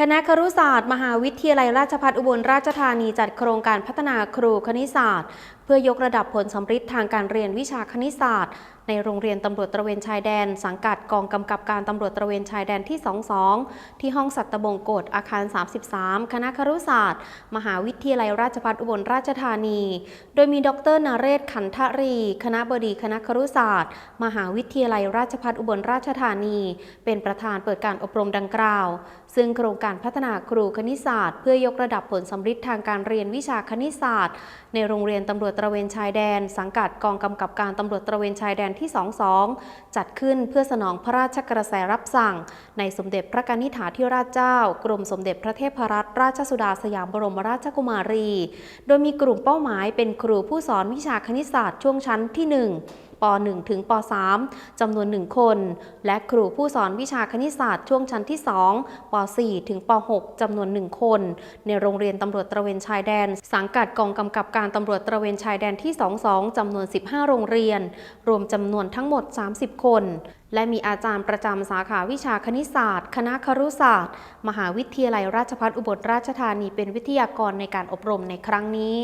คณะครุศาสตร์ มหาวิทยาลัยราชภัฏอุบลราชธานีจัดโครงการพัฒนาครูคณิตศาสตร์ เพื่อยกระดับผลสำฤทธิ์ทางการเรียนวิชาคณิตศาสตร์ ในโรงเรียนตำรวจตระเวนชายแดน สังกัดกองกำกับการตำรวจตระเวนชายแดนที่ 22 ที่ห้องสัตบงกฎอาคาร 33 คณะครุศาสตร์ มหาวิทยาลัยราชภัฏอุบลราชธานี โดยมีดรนเรศขันทรี คณะบดีคณะครุศาสตร์ มหาวิทยาลัยราชภัฏอุบลราชธานี เป็นประธานเปิดการอบรมดังกล่าว ซึ่งโครงการพัฒนาครูคณิตศาสตร์ เพื่อยกระดับผลสำฤทธิ์ทางการเรียนวิชาคณิตศาสตร์ ในโรงเรียนตำรวจตระเวนชายแดน สังกัดกองกำกับการตำรวจตระเวนชายแดนที่ 22 จัดขึ้นเพื่อสนองพระราชกระแสรับสั่ง ในสมเด็จพระกนิษฐาธิราชเจ้า กรมสมเด็จพระเทพรัตนราชสุดาสยามบรมราชกุมารี โดยมีกลุ่มเป้าหมายเป็นครูผู้สอนวิชาคณิตศาสตร์ช่วงชั้นที่ 1 ป .1 ถึงป .3 จำนวน 1 คน และครูผู้สอนวิชาคณิตศาสตร์ช่วงชั้นที่ 2 ป .4 ถึงป .6 จำนวน 1 คน ในโรงเรียนตำรวจตระเวนชายแดน สังกัดกองกำกับการตำรวจตระเวนชายแดนที่ 22จำนวน 15 โรงเรียน รวมจำนวนทั้งหมด 30 คนและมีอาจารย์ประจำสาขาวิชาคณิตศาสตร์ คณะครุศาสตร์ มหาวิทยาลัยราชภัฏอุบลราชธานีเป็นวิทยากรในการอบรมในครั้งนี้